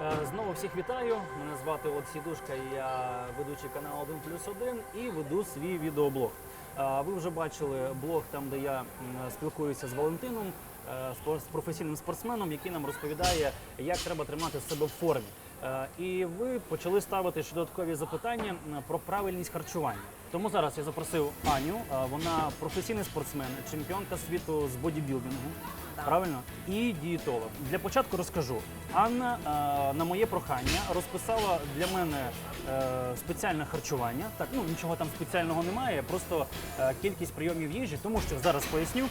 Е, Знову всіх вітаю. Мене звати Олексій Душка, я ведучий каналу 1 плюс 1 і веду свій відеоблог. Е, Ви вже бачили блог там, де я спілкуюся з Валентином, е, з професійним спортсменом, який нам розповідає, як треба тримати себе в формі. Е, І ви почали ставити ще додаткові запитання про правильність харчування. Тому зараз я запросив Аню. Е, Вона професійний спортсмен, чемпіонка світу з бодібілдингу. Так. Правильно? І дієтолог. Для початку розкажу. Анна е, на моє прохання розписала для мене спеціальне харчування. Так, ну нічого там спеціального немає, просто кількість прийомів їжі, тому що зараз поясню.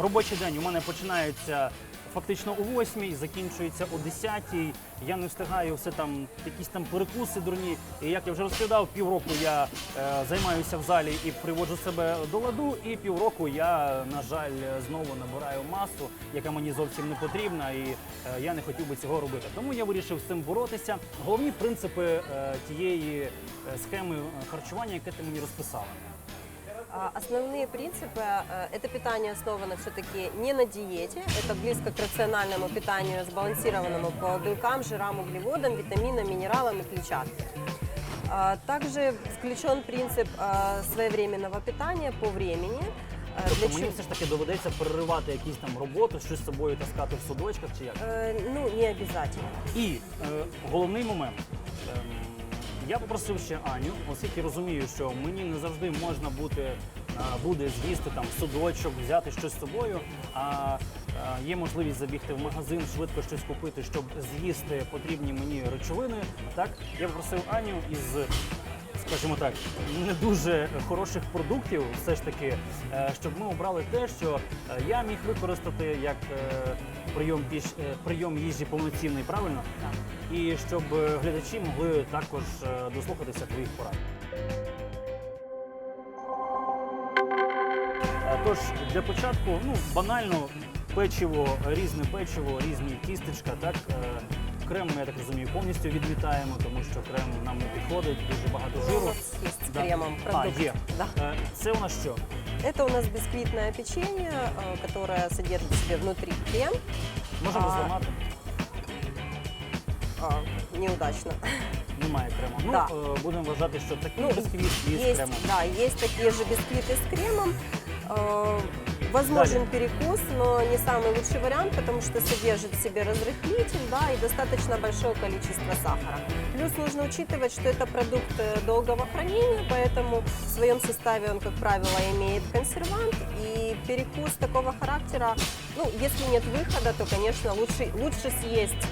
Робочий день у мене починається. Фактично о 8 закінчується о 10 Я не встигаю все там, якісь там перекуси дурні. І як я вже розповідав, півроку я е, займаюся в залі і приводжу себе до ладу, і півроку я, на жаль, знову набираю масу, яка мені зовсім не потрібна, і е, я не хотів би цього робити. Тому я вирішив з цим боротися. Головні принципи е, тієї е, схеми е, харчування, яке ти мені розписала. А, Основные принципы э, это питание основано все-таки не на диете, это близко к рациональному питанию, сбалансированному по белкам, жирам, углеводам, витаминам, минералам и клетчатке. А, Также включен принцип э, своевременного питания по времени. Э, Тобто для мені чего- все ж таки доведеться переривати якісь там роботи, щось з собою таскати в судочках чи як. Э, Ну, не обязательно. І е, головний момент. я попросив ще Аню, оскільки розумію, що мені не завжди можна бути, буде з'їсти там судочок, взяти щось з собою. А є можливість забігти в магазин, швидко щось купити, щоб з'їсти потрібні мені речовини. Так, я попросив Аню із. Скажімо так, не дуже хороших продуктів, все ж таки, е, щоб ми обрали те, що е, я міг використати як е, прийом піш, е, прийом їжі повноцінний, правильно? І щоб е, глядачі могли також е, дослухатися твоїх порад. Тож для початку, ну банально печиво, різне печиво, різні тістечка, так. Крем, я так розумію, повністю відмітаємо, тому що крем нам не підходить, дуже багато жиру. с Да. кремом А, є. Да. Це у нас що? Это у нас бисквитное печенье, э, которое содержит в себе внутри крем. Можемо А, зламати? А, Неудачно. Немає крему. Ну, Да. е, будемо вважати, що такий Ну, бисквіт є з Есть, кремом. да, есть такие же бисквиты с кремом. Э, Возможен перекус, но не самый лучший вариант, потому что содержит в себе разрыхлитель да, и достаточно большое количество сахара. Плюс нужно учитывать, что это продукт э, долгого хранения, поэтому в своем составе он, как правило, имеет консервант. И перекус такого характера, ну, если нет выхода, то, конечно, лучше, лучше съесть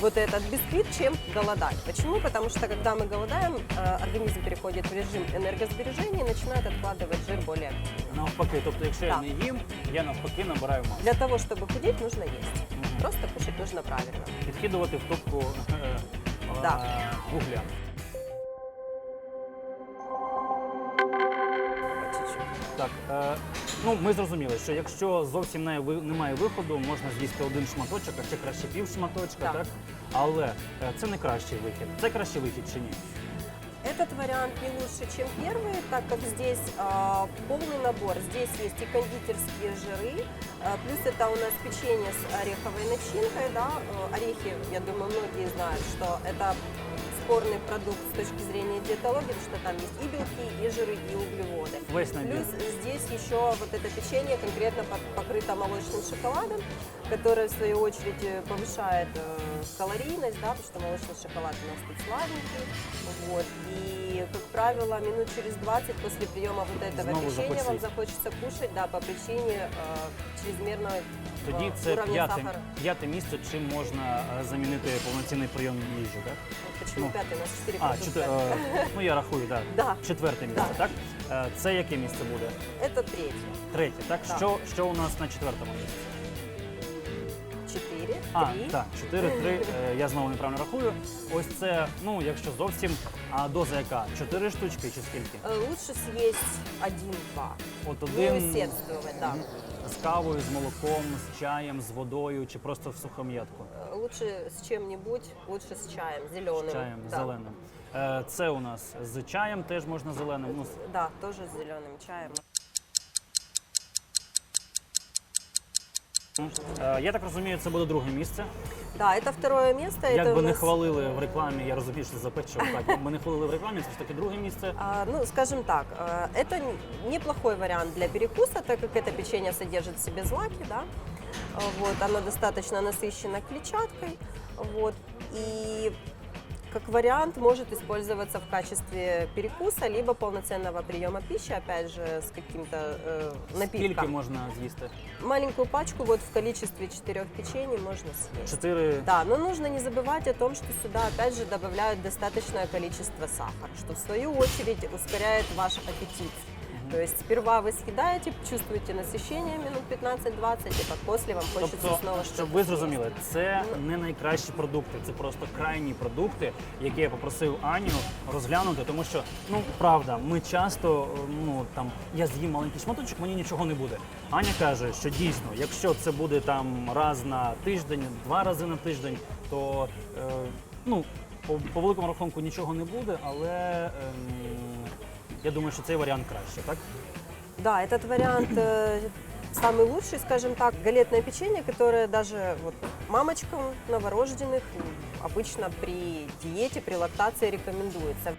вот этот бисквит, чем голодать. Почему? Потому что когда мы голодаем, э, организм переходит в режим энергосбережения и начинает откладывать жир более активно. Навпаки, тобто, якщо я Да. не їм, я навпаки набираю масу. Для того, чтобы худеть, нужно есть. Мгм. Просто кушать нужно правильно. Підкидувати в топку е, е, вугля. Так, е, ну ми зрозуміли, що якщо зовсім не, ви- немає виходу, можна з'їсти один шматочок, а ще краще пів шматочка, Так. так? Але е, це не кращий вихід. Це кращий вихід чи ні? Этот вариант не лучше, чем первый, так как здесь а, полный набор. Здесь есть и кондитерские жиры, а, плюс это у нас печенье с ореховой начинкой. Да? Э, Орехи, я думаю, многие знают, что это спорный продукт с точки зрения диетологии, потому что там есть и белки, и жиры, и углеводы. Весь набір. Плюс здесь еще вот это печенье конкретно под- покрыто молочным шоколадом, которое в свою очередь э, повышает э, калорийность, да, потому что молочный шоколад у нас тут сладенький. Вот. И, как правило, минут через 20 после приема вот этого Снова печенья вам захочется. захочется кушать, да, по причине э, чрезмерного э, Тоді це уровня п'яте, сахара. п'яте місце, чим можна е, замінити повноцінний прийом їжі, так? Ну. пятый? У нас 4 А, чотир, е, ну я рахую, так. Да. Четверте місце, так? Е, Це яке місце буде? Это третье. Третє, так? Так. Що, що у нас на четвертому місці? 4, 3. А, так, 4, 3, я знову неправильно рахую. Ось це, ну, якщо зовсім, а доза яка? 4 штучки чи скільки? Э, Лучше съесть один-два. От Не один усердствовать, да. з кавою, з молоком, з чаєм, з водою чи просто в сухом'ятку? Э, Лучше с чем-нибудь, лучше с чаем, зеленым. З чаєм, да. зеленим. Е, Це у нас з чаєм теж можна зеленим. Ну, з- Да, тоже с зеленым чаем. Я так розумію, це буде друге місце. Да, это второе место. это Як у би не нас, хвалили в рекламі, я розумію, що це запечував так. Як би не хвалили в рекламі, це ж таки друге місце. а, ну, скажем так, э, это н- неплохой вариант для перекуса, так как это печенье содержит в себе злаки, да. А, Вот, оно достаточно насыщено клетчаткой, вот, и как вариант может использоваться в качестве перекуса, либо полноценного приема пищи, опять же, с каким-то э, Скільки напитком. можна з'їсти? Маленькую пачку вот в количестве четырех печений можно съесть. Чотири. Да, но нужно не забывать о том, что сюда опять же добавляют достаточное количество сахара, что в свою очередь ускоряет ваш аппетит. То есть сперва вы съедаете, чувствуете насыщение минут 15-20, и так после вам хочется Тобто, снова щоб что-то ви съесть. зрозуміли, це не найкращі продукти, це просто крайні продукти, які я попросив Аню розглянути, тому що ну правда, ми часто ну там я з'їм маленький шматочок, мені нічого не буде. Аня каже, що дійсно, якщо це буде там раз на тиждень, два рази на тиждень, то е, ну по, по великому рахунку нічого не буде, але ем, я думаю, що цей варіант краще, так? Да, этот вариант э, самый лучший, скажем так, галетное печенье, которое даже вот, мамочкам новорожденных обычно при диете, при лактации рекомендуется.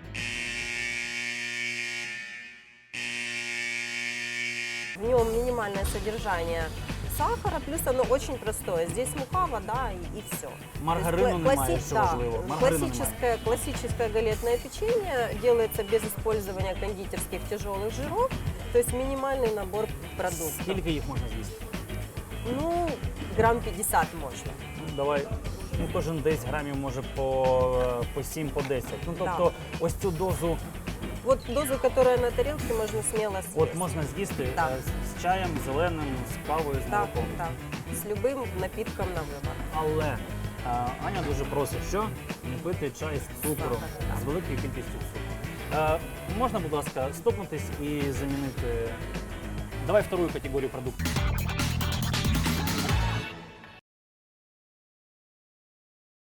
В нем минимальное содержание сахара, плюс оно очень простое. Здесь мука, вода и, все. Маргарину немає, що важливо. Маргарину классическое, классическое галетное печенье делается без использования кондитерских тяжелых жиров, то есть минимальный набор продуктов. Скільки їх можна з'їсти? Ну, грамм 50 можно. Ну, давай. Ну, кожен десь грамів може по, по 7, по 10. Ну, тобто, ось цю дозу Вот дозу, которая на тарелке, можно смело съесть. от можна з'їсти Да. е, з чаєм, зеленим, з кавою, з да, молоком. да. С любым напитком на выбор. Але е, Аня дуже просить, що не пити чай з цукром, Сахар, да. з великою кількістю цукру. Е, можна, будь ласка, стопнутись і замінити. Давай вторую категорію продуктів.